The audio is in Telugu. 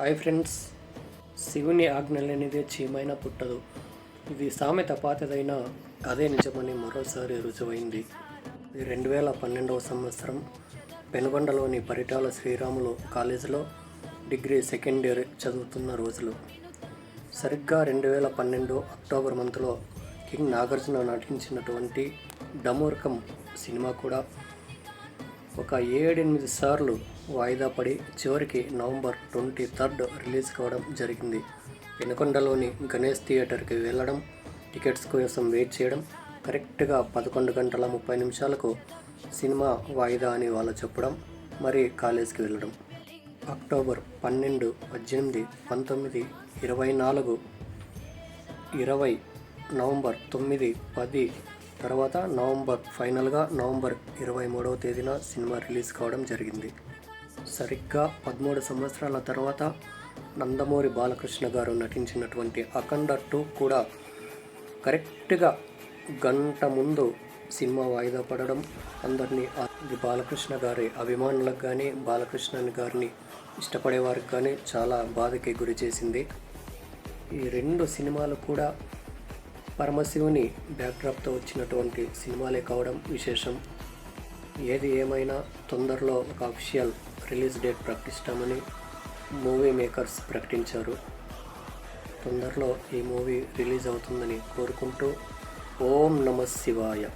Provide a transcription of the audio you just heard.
Hi friends. శివుని ఆజ్ఞలనేదే చీమైన పుట్టదు. ఇది సామెత పాతదైన అదే నిజమని మరోసారి రుజువైంది. ఇది రెండు వేల పన్నెండవ సంవత్సరం. పెనుగొండలోని పరిటాల శ్రీరాములు కాలేజీలో డిగ్రీ సెకండ్ ఇయర్ చదువుతున్న రోజులు. సరిగ్గా రెండు వేల పన్నెండు అక్టోబర్ మంత్లో కింగ్ నాగార్జున నటించినటువంటి డమోర్కం సినిమా కూడా ఒక ఏడెనిమిది సార్లు వాయిదా పడి చివరికి నవంబర్ ట్వంటీ థర్డ్ రిలీజ్ కావడం జరిగింది. పెనుకొండలోని గణేష్ థియేటర్కి వెళ్ళడం టికెట్స్ కోసం వెయిట్ చేయడం కరెక్ట్గా పదకొండు గంటల ముప్పై నిమిషాలకు సినిమా వాయిదా అని వాళ్ళు చెప్పడం మరి కాలేజ్కి వెళ్ళడం అక్టోబర్ పన్నెండు పద్దెనిమిది పంతొమ్మిది ఇరవై నాలుగు ఇరవై నవంబర్ తొమ్మిది పది తర్వాత నవంబర్ ఫైనల్గా నవంబర్ ఇరవై మూడవ తేదీన సినిమా రిలీజ్ కావడం జరిగింది. సరిగ్గా పదమూడు సంవత్సరాల తర్వాత నందమూరి బాలకృష్ణ గారు నటించినటువంటి అఖండ టూ కూడా కరెక్ట్గా గంట ముందు సినిమా వాయిదా పడడం అందరినీ బాలకృష్ణ గారి అభిమానులకు కానీ బాలకృష్ణ గారిని ఇష్టపడేవారికి కానీ చాలా బాధకి గురి చేసింది. ఈ రెండు సినిమాలు కూడా పరమశివుని బ్యాక్డ్రాప్తో వచ్చినటువంటి సినిమాలే కావడం విశేషం. ఏది ఏమైనా తొందరలో ఒక అఫీషియల్ రిలీజ్ డేట్ ప్రకటిస్తామని మూవీ మేకర్స్ ప్రకటించారు. తొందరలో ఈ మూవీ రిలీజ్ అవుతుందని కోరుకుంటూ ఓం నమ శివాయ.